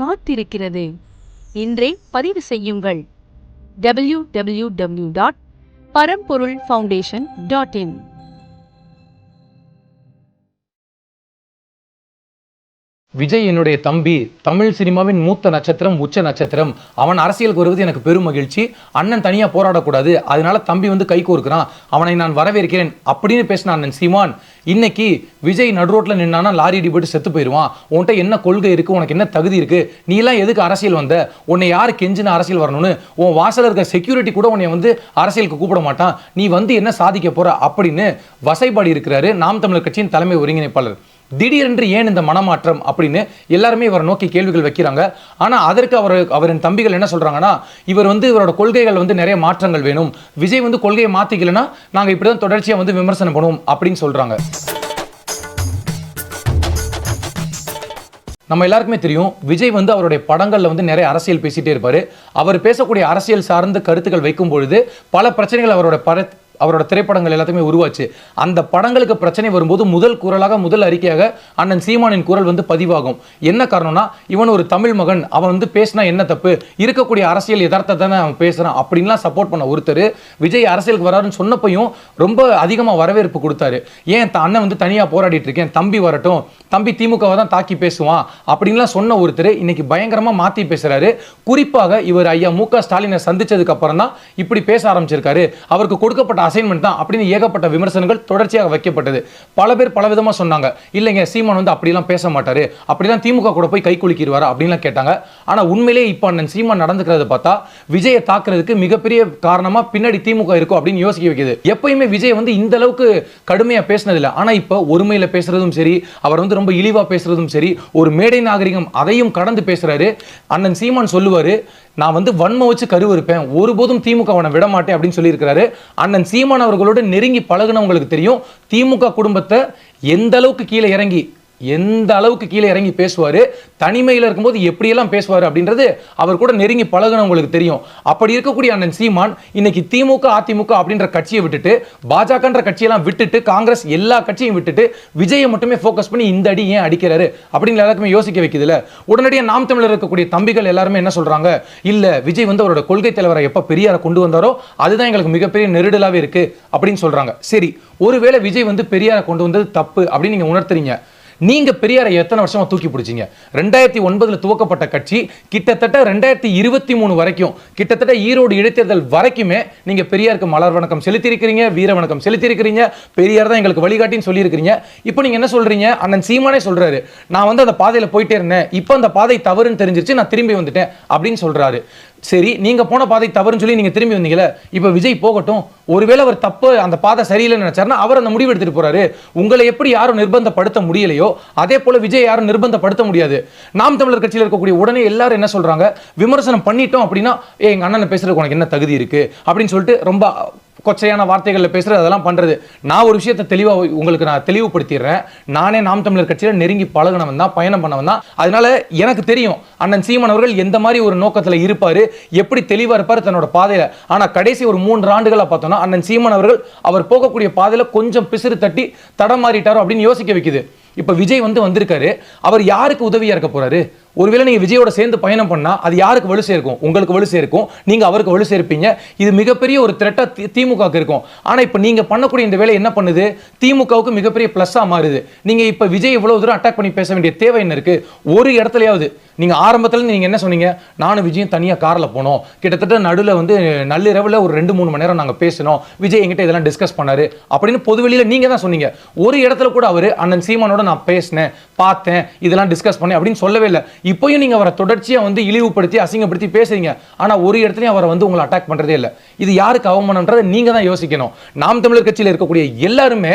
காத்திருக்கிறது. இன்றே பதிவு செய்யுங்கள். W W W dot Paramporul foundation dot in Vijay என்னுடைய தம்பி தமிழ் சினிமாவின் மூத்த நட்சத்திரம் உச்ச நட்சத்திரம். அவன் அரசியலுக்கு வருவது எனக்கு பெரும் மகிழ்ச்சி. அண்ணன் தனியாக போராடக்கூடாது. அதனால தம்பி வந்து கை கோர்க்கிறான். அவனை நான் வரவேற்கிறேன் அப்படின்னு பேசின அண்ணன் சீமான் இன்னைக்கு விஜய் நடுரோட்டில் நின்னானா லாரி அடிபட்டு செத்து போயிடுவான் உன்கிட்ட என்ன கொள்கை இருக்குது உனக்கு என்ன தகுதி இருக்குது நீ எல்லாம் எதுக்கு அரசியல் வந்த? உன்னை யார் கெஞ்சின அரசியல் வரணும்னு? உன் வாசல்ல இருக்க செக்யூரிட்டி கூட உன்னை வந்து அரசியலுக்கு கூப்பிட மாட்டான். நீ வந்து என்ன சாதிக்க போகிற அப்படின்னு வசைபாடி இருக்கிறாரு நாம் தமிழர் கட்சியின் தலைமை ஒருங்கிணைப்பாளர். திடீரென்று ஏன் இந்த மனமாற்றம் அப்படின்னு எல்லாருமே இவரை நோக்கி கேள்விகள் வைக்கிறாங்க. ஆனால் அதற்கு அவர் அவரின் தம்பிகள் என்ன சொல்றாங்கன்னா இவர் வந்து இவரோட கொள்கைகள் வந்து நிறைய மாற்றங்கள் வேணும். விஜய் வந்து கொள்கையை மாத்திக்கலனா நாங்க இப்படிதான் தொடர்ச்சியாக வந்து விமர்சனம் பண்ணுவோம் அப்படின்னு சொல்றாங்க. நம்ம எல்லாருக்குமே தெரியும் விஜய் வந்து அவருடைய படங்களில் வந்து நிறைய அரசியல் பேசிட்டே இருப்பார். அவர் பேசக்கூடிய அரசியல் சார்ந்த கருத்துக்கள் வைக்கும் பொழுது பல பிரச்சனைகள் அவரோட பட அவரோட திரைப்படங்கள் எல்லாத்தையுமே உருவாச்சு. அந்த படங்களுக்கு பிரச்சனை வரும்போது முதல் குரலாக முதல் அறிக்கையாக அண்ணன் சீமானின் குரல் வந்து பதிவாகும். என்ன காரணம்னா இவன் ஒரு தமிழ் மகன் அவன் வந்து பேசினா என்ன தப்பு? இருக்கக்கூடிய அரசியல் யதார்த்தத்தை அவன் பேசுகிறான் அப்படின்லாம் சப்போர்ட் பண்ண ஒருத்தர் விஜய் அரசியலுக்கு வராருன்னு சொன்னப்பையும் ரொம்ப அதிகமாக வரவேற்பு கொடுத்தாரு. ஏன் அண்ணன் வந்து தனியாக போராடிட்டு இருக்கேன் தம்பி வரட்டும் தம்பி திமுகவை தான் தாக்கி பேசுவான் அப்படின்லாம் சொன்ன ஒருத்தர் இன்னைக்கு பயங்கரமாக மாற்றி பேசுகிறாரு குறிப்பாக இவர் ஐயா மு க ஸ்டாலினை சந்திச்சதுக்கு அப்புறம் தான் இப்படி பேச ஆரம்பிச்சிருக்காரு. அவருக்கு கொடுக்கப்பட்ட அசைன்மெண்ட் தான் அப்படின்னு ஏகப்பட்ட விமர்சனங்கள் தொடர்ச்சியாக வைக்கப்பட்டது. பல பேர் பலவிதமாக சொன்னாங்க. இல்லைங்க சீமான் வந்து அப்படிலாம் பேச மாட்டாரு. அப்படிலாம் திமுக கூட போய் கை குலுக்கிடுவார் அப்படின்லாம் கேட்டாங்க. ஆனால் உண்மையிலேயே இப்போ அண்ணன் சீமான் நடந்துக்கிறத பார்த்தா விஜயை தாக்குறதுக்கு மிகப்பெரிய காரணமாக பின்னாடி திமுக இருக்கும் அப்படின்னு யோசிக்க வைக்கிது. எப்பயுமே விஜய் வந்து இந்த அளவுக்கு கடுமையாக பேசினதில்லை. ஆனால் இப்போ ஒருமையில் பேசுறதும் சரி அவர் வந்து ரொம்ப இழிவாக பேசுறதும் சரி ஒரு மேடை நாகரிகம் அதையும் கடந்து பேசுறாரு. அண்ணன் சீமான் சொல்லுவார் நான் வந்து வன்மை வச்சு கருவிருப்பேன் ஒருபோதும் திமுக அவனை விட மாட்டேன் அப்படின்னு சொல்லியிருக்கிறாரு. அண்ணன் சீமான் அவர்களோடு நெருங்கி பழகுனவங்களுக்கு தெரியும். திமுக குடும்பத்தை எந்த அளவுக்கு கீழே இறங்கி எந்த அளவுக்கு கீழே இறங்கி பேசுவார் தனிமையில் இருக்கும்போது எப்படியெல்லாம் பேசுவார் அப்படின்றது அவர் கூட நெருங்கி பழகினவங்களுக்கு தெரியும். அப்படி இருக்கக்கூடிய அண்ணன் சீமான் இன்னைக்கு திமுக அதிமுக அப்படின்ற கட்சியை விட்டுட்டு பாஜகன்ற கட்சியெல்லாம் விட்டுட்டு காங்கிரஸ் எல்லா கட்சியும் விட்டுட்டு விஜயை மட்டுமே ஃபோக்கஸ் பண்ணி இந்த அடி ஏன் அடிக்கிறாரு அப்படின்னு எல்லாருக்குமே யோசிக்க வைக்குதுல உடனடியாக நாம் தமிழர் இருக்கக்கூடிய தம்பிகள் எல்லாருமே என்ன சொல்கிறாங்க இல்லை விஜய் வந்து அவரோட கொள்கை தலைவரை எப்போ பெரியாரை கொண்டு வந்தாரோ அதுதான் எங்களுக்கு மிகப்பெரிய நெருடலாகவே இருக்குது அப்படின்னு சொல்கிறாங்க சரி ஒருவேளை விஜய் வந்து பெரியாரை கொண்டு வந்தது தப்பு அப்படின்னு நீங்கள் உணர்த்துறீங்க. நீங்க பெரியாரை எத்தனை வருஷமா தூக்கி பிடிச்சீங்க? ரெண்டாயிரத்தி ஒன்பதுல துவக்கப்பட்ட கட்சி கிட்டத்தட்ட ரெண்டாயிரத்தி இருபத்தி மூணு வரைக்கும் கிட்டத்தட்ட ஈரோடு இடைத்தேர்தல் வரைக்குமே நீங்க பெரியாருக்கு மலர் வணக்கம் செலுத்தியிருக்கிறீங்க வீர வணக்கம் செலுத்தியிருக்கிறீங்க பெரியார் தான் எங்களுக்கு வழிகாட்டின்னு சொல்லியிருக்கிறீங்க. இப்போ நீங்க என்ன சொல்றீங்க? அண்ணன் சீமானே சொல்றாரு நான் வந்து அந்த பாதையில போயிட்டே இருந்தேன் இப்போ அந்த பாதை தவறுன்னு தெரிஞ்சிருச்சு நான் திரும்பி வந்துட்டேன் அப்படின்னு சொல்றாரு. சரி நீங்கள் போன பாதை தவறுன்னு சொல்லி நீங்கள் திரும்பி வந்தீங்களே இப்போ விஜய் போகட்டும் ஒருவேளை அவர் தப்பு அந்த பாதை சரியில்லைன்னு நினச்சாருன்னா அவர் அந்த முடிவு எடுத்துகிட்டு போறாரு. உங்களை எப்படி யாரும் நிர்பந்தப்படுத்த முடியலையோ அதே போல விஜய் யாரும் நிர்பந்தப்படுத்த முடியாது. நாம் தமிழர் கட்சியில் இருக்கக்கூடிய உடனே எல்லாரும் என்ன சொல்கிறாங்க விமர்சனம் பண்ணிட்டோம் அப்படின்னா ஏ எங்கள் அண்ணனை பேசுகிறதுக்கு உனக்கு என்ன தகுதி இருக்குது அப்படின்னு சொல்லிட்டு ரொம்ப கொச்சையான வார்த்தைகளில் பேசுறது அதெல்லாம் பண்றது. நான் ஒரு விஷயத்தை தெளிவா உங்களுக்கு நான் தெளிவுபடுத்திடுறேன். நானே நாம் தமிழர் கட்சியில் நெருங்கி பழகினவன் தான் பயணம் பண்ணவன் தான். அதனால எனக்கு தெரியும் அண்ணன் சீமன் அவர்கள் எந்த மாதிரி ஒரு நோக்கத்தில் இருப்பாரு எப்படி தெளிவா இருப்பாரு தன்னோட பாதையில. ஆனா கடைசி ஒரு மூன்று ஆண்டுகளாக பார்த்தோம்னா அண்ணன் சீமன் அவர்கள் அவர் போகக்கூடிய பாதையில கொஞ்சம் பிசிறு தட்டி தடமாறிட்டாரோ அப்படின்னு யோசிக்க வைக்குது. இப்போ விஜய் வந்து வந்திருக்காரு அவர் யாருக்கு உதவியா இருக்க போறாரு? ஒருவேளை நீங்கள் விஜயோட சேர்ந்து பயணம் பண்ணால் அது யாருக்கு வலு சேர்க்கும்? உங்களுக்கு வலு சேர்க்கும். நீங்கள் அவருக்கு வலு சேர்ப்பீங்க. இது மிகப்பெரிய ஒரு த்ரெட்டா திமுகவுக்கு இருக்கும். ஆனால் இப்போ நீங்கள் பண்ணக்கூடிய இந்த வேலை என்ன பண்ணுது? திமுகவுக்கு மிகப்பெரிய ப்ளஸ்ஸாக மாறுது. நீங்கள் இப்போ விஜய் இவ்வளோ தூரம் அட்டாக் பண்ணி பேச வேண்டிய தேவை என்ன இருக்குது ஒரு இடத்துலையாவது. நீங்கள் ஆரம்பத்தில் நீங்கள் என்ன சொன்னீங்க? நானும் விஜயும் தனியாக காரில் போனோம். கிட்டத்தட்ட நடுவில் வந்து நள்ளிரவில் ஒரு ரெண்டு மூணு மணி நேரம் நாங்கள் பேசினோம். விஜய் என்கிட்ட இதெல்லாம் டிஸ்கஸ் பண்ணார். அப்படின்னு பொதுவெளியில் நீங்கள் தான் சொன்னீங்க. ஒரு இடத்துல கூட அவர் அண்ணன் சீமானோட நான் பேசினேன். பார்த்தேன் இதெல்லாம் டிஸ்கஸ் பண்ணேன் அப்படின்னு சொல்லவே இல்லை. இப்போயும் நீங்கள் அவரை தொடர்ச்சியாக வந்து இழிவுபடுத்தி அசிங்கப்படுத்தி பேசுறீங்க. ஆனால் ஒரு இடத்துலையும் அவரை வந்து உங்களை அட்டாக் பண்ணுறதே இல்லை. இது யாருக்கு அவமானன்றதை நீங்கள் தான் யோசிக்கணும். நாம் தமிழர் கட்சியில் இருக்கக்கூடிய எல்லாருமே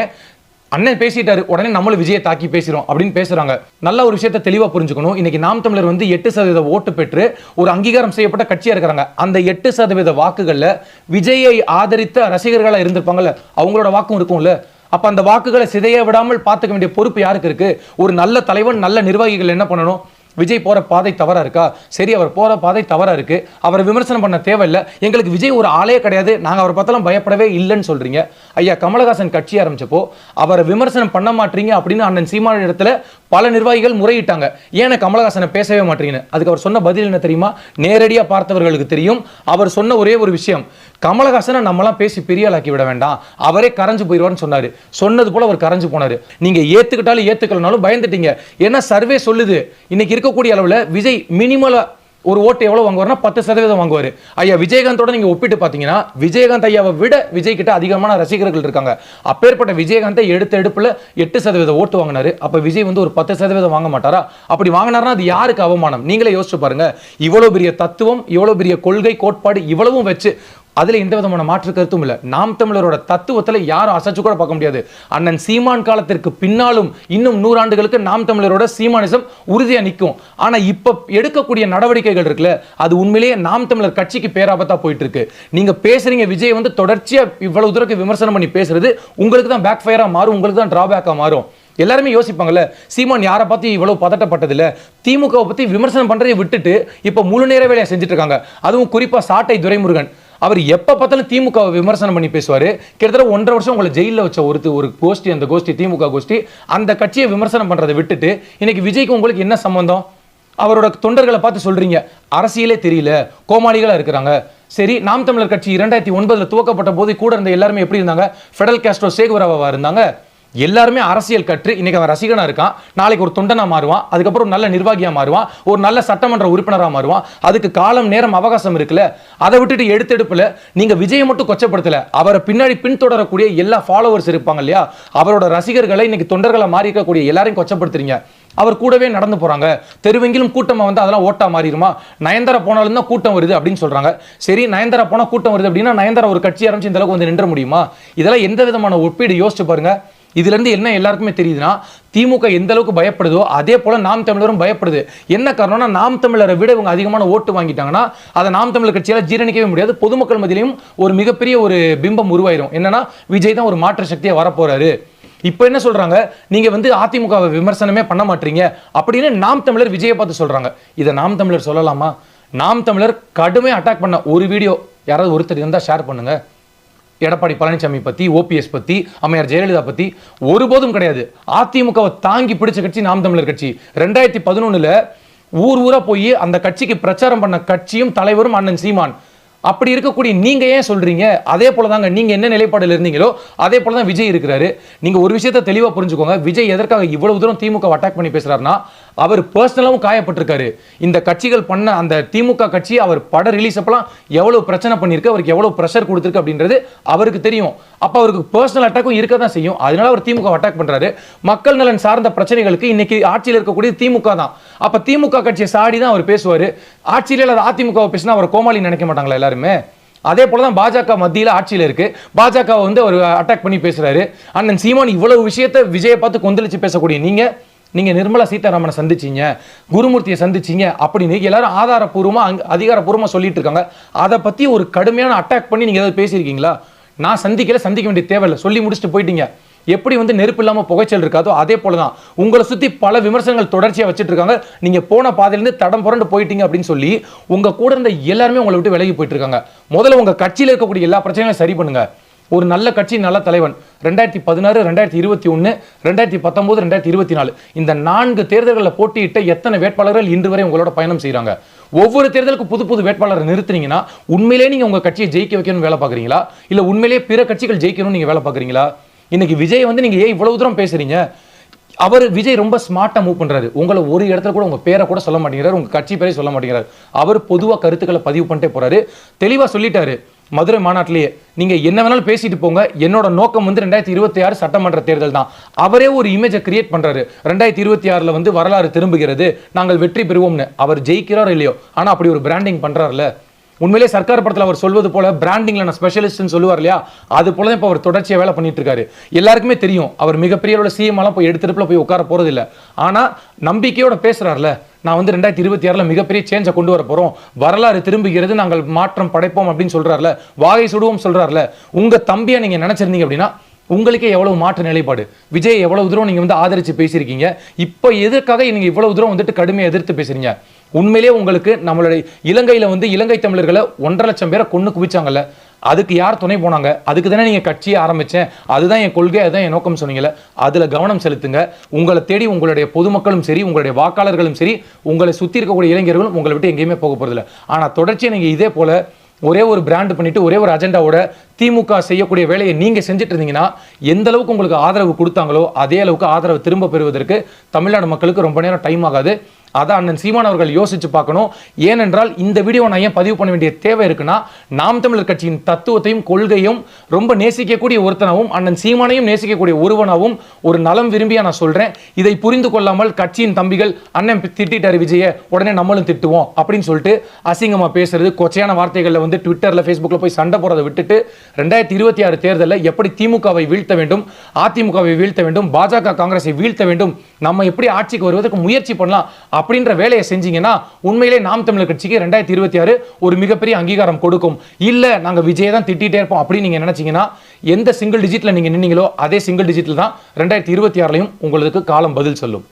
அண்ணன் பேசிட்டாரு உடனே நம்மளும் விஜயை தாக்கி பேசுறோம் அப்படின்னு பேசுறாங்க. நல்ல ஒரு விஷயத்த தெளிவாக புரிஞ்சுக்கணும். இன்னைக்கு நாம் தமிழர் வந்து எட்டு சதவீத ஓட்டு பெற்று ஒரு அங்கீகாரம் செய்யப்பட்ட கட்சியாக இருக்கிறாங்க. அந்த எட்டு சதவீத வாக்குகளில் விஜயை ஆதரித்த ரசிகர்களாக இருந்திருப்பாங்கல்ல அவங்களோட வாக்கும் இருக்கும்ல. அப்ப அந்த வாக்குகளை சிதைய விடாமல் பார்த்துக்க வேண்டிய பொறுப்பு யாருக்கு இருக்கு? ஒரு நல்ல தலைவன் நல்ல நிர்வாகிகள் என்ன பண்ணணும்? விஜய் போற பாதை தவறா இருக்கா? சரி அவர் போற பாதை தவறா இருக்கு. அவரை விமர்சனம் பண்ண தேவையில்லை. எங்களுக்கு விஜய் ஒரு ஆளே கிடையாது. நாங்க அவரை பார்த்தாலும் பயப்படவே இல்லைன்னு சொல்றீங்க. ஐயா கமலஹாசன் கட்சி ஆரம்பிச்சப்போ அவரை விமர்சனம் பண்ண மாட்டீங்க அப்படின்னு அண்ணன் சீமான இடத்துல பல நிர்வாகிகள் முறையிட்டாங்க. ஏன் கமலஹாசனை பேசவே மாட்டீங்கன்னு அதுக்கு அவர் சொன்ன பதில் என்ன தெரியுமா? நேரடியாக பார்த்தவர்களுக்கு தெரியும். அவர் சொன்ன ஒரே ஒரு விஷயம். கமலஹாசனை நம்மலாம் பேசி பெரிய ஆளாக்கி விட வேண்டாம். அவரே கரைஞ்சு போயிடுவார்னு சொன்னார். சொன்னது போல் அவர் கரைஞ்சு போனார். நீங்கள் ஏற்றுக்கிட்டாலும் ஏற்றுக்கலனாலும் பயந்துட்டீங்க. ஏன்னா சர்வே சொல்லுது. இன்னைக்கு இருக்கக்கூடிய அளவில் விஜய் மினிமலா ஒரு ஓட்டு எவ்வளோ வாங்குவார்னா பத்து சதவீதம் வாங்குவார். ஐயா விஜயகாந்தோட நீங்கள் ஒப்பிட்டு பார்த்தீங்கன்னா விஜயகாந்த் ஐயாவை விட விஜய் கிட்ட அதிகமான ரசிகர்கள் இருக்காங்க. அப்பேற்பட்ட விஜயகாந்தை எடுத்த எடுப்பில் எட்டு சதவீதம் ஓட்டு வாங்கினாரு. அப்போ விஜய் வந்து ஒரு பத்து சதவீதம் வாங்க மாட்டாரா? அப்படி வாங்கினார்னா அது யாருக்கு அவமானம்? நீங்களே யோசிச்சு பாருங்க. இவ்வளோ பெரிய தத்துவம் இவ்வளோ பெரிய கொள்கை கோட்பாடு இவ்வளவும் வச்சு அதில் எந்த விதமான மாற்று கருத்தும் இல்லை. நாம் தமிழரோட தத்துவத்தில் யாரும் அசைச்சு கூட பார்க்க முடியாது. அண்ணன் சீமான் காலத்திற்கு பின்னாலும் இன்னும் நூறாண்டுகளுக்கு நாம் தமிழரோட சீமானிசம் உறுதியாக நிற்கும் ஆனால் இப்போ எடுக்கக்கூடிய நடவடிக்கைகள் இருக்குல்ல அது உண்மையிலேயே நாம் தமிழர் கட்சிக்கு பேராபத்தா போயிட்டு இருக்கு நீங்கள் பேசுறீங்க விஜய் வந்து தொடர்ச்சியாக இவ்வளவு தூரத்துக்கு விமர்சனம் பண்ணி பேசுறது உங்களுக்கு தான் பேக் ஃபயராக மாறும் உங்களுக்கு தான் டிராபேக்காக மாறும். எல்லாருமே யோசிப்பாங்கல்ல சீமான் யாரை பத்தி இவ்வளவு பதட்டப்பட்டதில்ல? திமுகவை பத்தி விமர்சனம் பண்றதை விட்டுட்டு இப்ப முழு நேர வேலையை செஞ்சுட்டு இருக்காங்க. அதுவும் குறிப்பா சாட்டை துரைமுருகன். அவர் எப்போ பார்த்தாலும் திமுக விமர்சனம் பண்ணி பேசுவார். கிட்டத்தட்ட ஒன்றரை வருஷம் உங்களை ஜெயிலில் வச்ச ஒரு ஒரு கோஷ்டி அந்த கோஷ்டி திமுக கோஷ்டி அந்த கட்சியை விமர்சனம் பண்ணுறதை விட்டுட்டு இன்னைக்கு விஜய்க்கு உங்களுக்கு என்ன சம்பந்தம்? அவரோட தொண்டர்களை பார்த்து சொல்கிறீங்க அரசியலே தெரியல கோமாளிகளாக இருக்கிறாங்க. சரி நாம் தமிழர் கட்சி இரண்டாயிரத்தி ஒன்பதில் துவக்கப்பட்ட போது கூட இருந்த எல்லாருமே எப்படி இருந்தாங்க? ஃபெடல் கேஸ்ட்ரோ சேகுவராவா இருந்தாங்க? எல்லாருமே அரசியல் கற்று இன்னைக்கு அவன் ரசிகனா இருக்கான். நாளைக்கு ஒரு தொண்டனா மாறுவான். அதுக்கப்புறம் ஒரு நல்ல நிர்வாகியா மாறுவான். ஒரு நல்ல சட்டமன்ற உறுப்பினரா மாறுவான். அதுக்கு காலம் நேரம் அவகாசம் இருக்குல்ல அதை விட்டுட்டு எடுத்தெடுப்புல நீங்க விஜயை மட்டும் கொச்சப்படுத்தல. அவரை பின்னாடி பின்தொடரக்கூடிய எல்லா ஃபாலோவர்ஸ் இருப்பாங்க இல்லையா? அவரோட ரசிகர்களை இன்னைக்கு தொண்டர்களை மாறி இருக்கக்கூடிய எல்லாரையும் கொச்சப்படுத்துறீங்க. அவர் கூடவே நடந்து போறாங்க. தெருவெங்கிலும் கூட்டமா வந்து அதெல்லாம் ஓட்டா மாறிடுமா? நயன்தாரா போனாலும் தான் கூட்டம் வருது அப்படின்னு சொல்றாங்க. சரி நயன்தாரா போனா கூட்டம் வருது அப்படின்னா நயன்தாரா ஒரு கட்சி ஆரம்பிச்சு இந்த அளவுக்கு வந்து நின்ற முடியுமா? இதெல்லாம் எந்த விதமான ஒப்பீடு? யோசிச்சு பாருங்க. இதுலேருந்து என்ன எல்லாருக்குமே தெரியுதுன்னா திமுக எந்த அளவுக்கு பயப்படுதோ அதே போல் நாம் தமிழரும் பயப்படுது. என்ன காரணம்னா நாம் தமிழரை விட இவங்க அதிகமான ஓட்டு வாங்கிட்டாங்கன்னா அதை நாம் தமிழர் கட்சியால் ஜீரணிக்கவே முடியாது. பொதுமக்கள் மத்தியிலையும் ஒரு மிகப்பெரிய ஒரு பிம்பம் உருவாயிரும். என்னன்னா விஜய் தான் ஒரு மாற்று சக்தியை வரப்போறாரு. இப்போ என்ன சொல்றாங்க? நீங்க வந்து அதிமுகவை விமர்சனமே பண்ண மாட்டீங்க. அப்படின்னு நாம் தமிழர் விஜயை பார்த்து சொல்றாங்க. இதை நாம் தமிழர் சொல்லலாமா? நாம் தமிழர் கடுமையாக அட்டாக் பண்ண ஒரு வீடியோ யாராவது ஒருத்தர் இருந்தால் ஷேர் பண்ணுங்கள் எடப்பாடி பழனிசாமி பத்தி ஓபிஎஸ் பத்தி அம்மையார் ஜெயலலிதா பத்தி ஒருபோதும் கிடையாது. அதிமுகவை தாங்கி பிடிச்ச கட்சி நாம் தமிழர் கட்சி. ரெண்டாயிரத்தி பதினொன்னுல ஊர் ஊரா போய் அந்த கட்சிக்கு பிரச்சாரம் பண்ண கட்சியும் தலைவரும் அண்ணன் சீமான். அப்படி இருக்கக்கூடிய நீங்க ஏன் சொல்றீங்க? அதே போல தாங்க நீங்க என்ன நிலைப்பாடுல இருந்தீங்களோ அதே போல தான் விஜய் இருக்கிறாரு. நீங்க ஒரு விஷயத்த தெளிவா புரிஞ்சுக்கோங்க. விஜய் எதற்காக இவ்வளவு தூரம் திமுக அட்டாக் பண்ணி பேசுறாருன்னா அவர் பர்சனலாகவும் காயப்பட்டிருக்காரு. இந்த கட்சிகள் பண்ண அந்த திமுக கட்சி அவர் பட ரிலீஸ் அப்பலாம் எவ்வளோ பிரச்சனை பண்ணியிருக்கு அவருக்கு எவ்வளோ ப்ரெஷர் கொடுத்துருக்கு அப்படின்றது அவருக்கு தெரியும். அப்போ அவருக்கு பர்சனல் அட்டாக்கும் இருக்க தான் செய்யும். அதனால அவர் திமுக அட்டாக் பண்ணுறாரு மக்கள் நலன் சார்ந்த பிரச்சனைகளுக்கு இன்னைக்கு ஆட்சியில் இருக்கக்கூடிய திமுக தான். அப்போ திமுக கட்சியை சாடி தான் அவர் பேசுவார். ஆட்சியில் இல்லாத அதிமுகவை பேசினா அவர் கோமாளி நினைக்க மாட்டாங்களா எல்லாருமே? அதே போல தான் பாஜக மத்தியில் ஆட்சியில் இருக்கு. பாஜக வந்து அவர் அட்டாக் பண்ணி பேசுறாரு. அண்ணன் சீமான் இவ்வளவு விஷயத்தை விஜயை பார்த்து கொந்தளிச்சு பேசக்கூடிய நீங்க நீங்கள் நிர்மலா சீதாராமனை சந்திச்சீங்க குருமூர்த்தியை சந்திச்சீங்க அப்படின்னு எல்லாரும் ஆதாரப்பூர்வமாக அங்கே அதிகாரப்பூர்வமாக சொல்லிட்டு இருக்காங்க. அதை பற்றி ஒரு கடுமையான அட்டாக் பண்ணி நீங்கள் ஏதாவது பேசியிருக்கீங்களா? நான் சந்திக்கல சந்திக்க வேண்டிய தேவையில்லை. சொல்லி முடிச்சுட்டு போயிட்டீங்க. எப்படி வந்து நெருப்பு இல்லாமல் புகைச்சல் இருக்காதோ அதே போல தான் உங்களை சுற்றி பல விமர்சனங்கள் தொடர்ச்சியாக வச்சுட்டு இருக்காங்க. நீங்கள் போன பாதையிலேருந்து தடம் புரண்டு போயிட்டீங்க அப்படின்னு சொல்லி உங்கள் கூட இருந்த எல்லாருமே உங்களை விட்டு விலகி போயிட்டு இருக்காங்க. முதல்ல உங்கள் கட்சியில் இருக்கக்கூடிய எல்லா பிரச்சனைகளையும் சரி பண்ணுங்கள் ஒரு நல்ல கட்சி நல்ல தலைவன். ரெண்டாயிரத்தி பதினாறு ரெண்டாயிரத்தி இருபத்தி ஒன்று ரெண்டாயிரத்தி பத்தொம்போது ரெண்டாயிரத்தி இருபத்தி நாலு. இந்த நான்கு தேர்தல்களில் போட்டியிட்ட எத்தனை வேட்பாளர்கள் இன்று வரை உங்களோட பயணம் செய்கிறாங்க ஒவ்வொரு தேர்தலுக்கு புது புது வேட்பாளரை நிறுத்துனீங்கன்னா உண்மையிலே நீங்கள் உங்கள் கட்சியை ஜெயிக்க வைக்கணும்னு வேலை பார்க்குறீங்களா? இல்லை உண்மையிலேயே பிற கட்சிகள் ஜெயிக்கணும்னு நீங்கள் வேலை பார்க்குறீங்களா? இன்னைக்கு விஜய் வந்து நீங்கள் ஏன் இவ்வளவு தூரம் பேசுறீங்க? அவர் விஜய் ரொம்ப ஸ்மார்ட்டாக மூவ் பண்ணுறாரு உங்களை ஒரு இடத்துல கூட உங்கள் பேரை கூட சொல்ல மாட்டேங்கிறாரு உங்கள் கட்சி பேரை சொல்ல மாட்டேங்கிறாரு. அவர் பொதுவாக கருத்துக்களை பதிவு பண்ணிட்டே போகிறாரு தெளிவாக சொல்லிட்டாரு. மதுரை மாநாட்டிலேயே. நீங்க என்ன வேணாலும் பேசிட்டு போங்க. என்னோட நோக்கம் வந்து ரெண்டாயிரத்தி இருபத்தி ஆறு சட்டமன்ற தேர்தல் தான். அவரே ஒரு இமேஜை கிரியேட் பண்றாரு. ரெண்டாயிரத்தி இருபத்தி ஆறுல வந்து வரலாறு திரும்புகிறது. நாங்கள் வெற்றி பெறுவோம்னு. அவர் ஜெயிக்கிறாரோ இல்லையோ. ஆனா அப்படி ஒரு பிராண்டிங் பண்றாருல உண்மையிலே சர்க்கார் படத்தில் அவர் சொல்வது போல பிராண்டிங்ல நான் ஸ்பெஷலிஸ்ட்னு சொல்லுவார் இல்லையா அது போல தான் இப்போ அவர் தொடர்ச்சியாக வேலை பண்ணிட்டு இருக்காரு எல்லாருக்குமே தெரியும். அவர் மிகப்பெரிய அளவில் சிஎம் எல்லாம் போய் எடுத்துருப்பில் போய் உட்கார போறது ஆனால் நம்பிக்கையோட பேசுறாருல. நான் வந்து ரெண்டாயிரத்தி இருபத்தி ஆறில் மிகப்பெரிய சேஞ்சை கொண்டு வர போகிறோம் வரலாறு திரும்புகிறது நாங்கள் மாற்றம் படைப்போம் அப்படின்னு சொல்கிறார்ல வாகை சுடுவோம் சொல்கிறார்ல உங்கள் தம்பியை நீங்கள் நினச்சிருந்தீங்க அப்படின்னா உங்களுக்கே எவ்வளவு மாற்று நிலைப்பாடு? விஜய் எவ்வளவு தூரம் நீங்க வந்து ஆதரிச்சு பேசியிருக்கீங்க? இப்போ எதுக்காக நீங்க இவ்வளவு தூரம் வந்துட்டு கடுமையாக எதிர்த்து பேசுறீங்க? உண்மையிலேயே உங்களுக்கு நம்மளுடைய இலங்கையில் வந்து இலங்கை தமிழர்களை ஒன்றரை லட்சம் பேரை கொண்டு குவிச்சாங்கல்ல. அதுக்கு யார் துணை போனாங்க? அதுக்கு தானே நீங்கள் கட்சியை ஆரம்பித்தேன் அதுதான் என் கொள்கை அதுதான் என் நோக்கம் சொன்னீங்கல்ல. அதில் கவனம் செலுத்துங்க. உங்களை தேடி உங்களுடைய பொதுமக்களும் சரி உங்களுடைய வாக்காளர்களும் சரி உங்களை சுற்றி இருக்கக்கூடிய இளைஞர்களும் உங்களை விட்டு எங்கேயுமே போக போகிறதில்ல ஆனால் தொடர்ச்சியாக நீங்கள் இதே போல் ஒரே ஒரு பிராண்ட் பண்ணிட்டு ஒரே ஒரு அஜெண்டாவோட திமுக செய்யக்கூடிய வேலையை நீங்கள் செஞ்சுட்டு இருந்தீங்கன்னா எந்த அளவுக்கு உங்களுக்கு ஆதரவு கொடுத்தாங்களோ அதே அளவுக்கு ஆதரவு திரும்ப பெறுவதற்கு தமிழ்நாடு மக்களுக்கு ரொம்ப நேரம் டைம் ஆகாது. அதான் அண்ணன் சீமான் அவர்கள் யோசிச்சு பார்க்கணும். ஏனென்றால் இந்த வீடியோ நான் ஏன் பதிவு பண்ண வேண்டிய தேவை இருக்குன்னா நாம் தமிழர் கட்சியின் தத்துவத்தையும் கொள்கையும் ரொம்ப நேசிக்கக்கூடிய ஒருத்தனாவும் அண்ணன் சீமானையும் நேசிக்கக்கூடிய ஒருவனாவும் ஒரு நலம் விரும்பியா நான் சொல்றேன். இதை புரிந்து கொள்ளாமல் கட்சியின் தம்பிகள் அண்ணன் திட்டிட்டாரு விஜய உடனே நம்மளும் திட்டுவோம் அப்படின்னு சொல்லிட்டு அசிங்கமா பேசுறது கொச்சையான வார்த்தைகளில் வந்து ட்விட்டர்ல ஃபேஸ்புக்கில் போய் சண்டை போறதை விட்டுட்டு ரெண்டாயிரத்தி இருபத்தி ஆறு தேர்தலில் எப்படி திமுகவை வீழ்த்த வேண்டும் அதிமுகவை வீழ்த்த வேண்டும் பாஜக காங்கிரஸை வீழ்த்த வேண்டும் நம்ம எப்படி ஆட்சிக்கு வருவதற்கு முயற்சி பண்ணலாம் அப்படின்ற வேலையை செஞ்சீங்கன்னா உண்மையிலே நாம் தமிழர் கட்சிக்கு ரெண்டாயிரத்தி இருபத்தி ஆறு ஒரு மிகப்பெரிய அங்கீகாரம் கொடுக்கும். இல்ல நாங்க விஜய் தான் திட்டிகிட்டே இருப்போம் அப்படின்னு நீங்க நினைச்சீங்கன்னா எந்த சிங்கிள் டிஜிட்ல நீங்க நின்னீங்களோ அதே சிங்கிள் டிஜிட்ல தான் ரெண்டாயிரத்தி இருபத்தி ஆறுலையும் உங்களுக்கு காலம் பதில் சொல்லும்.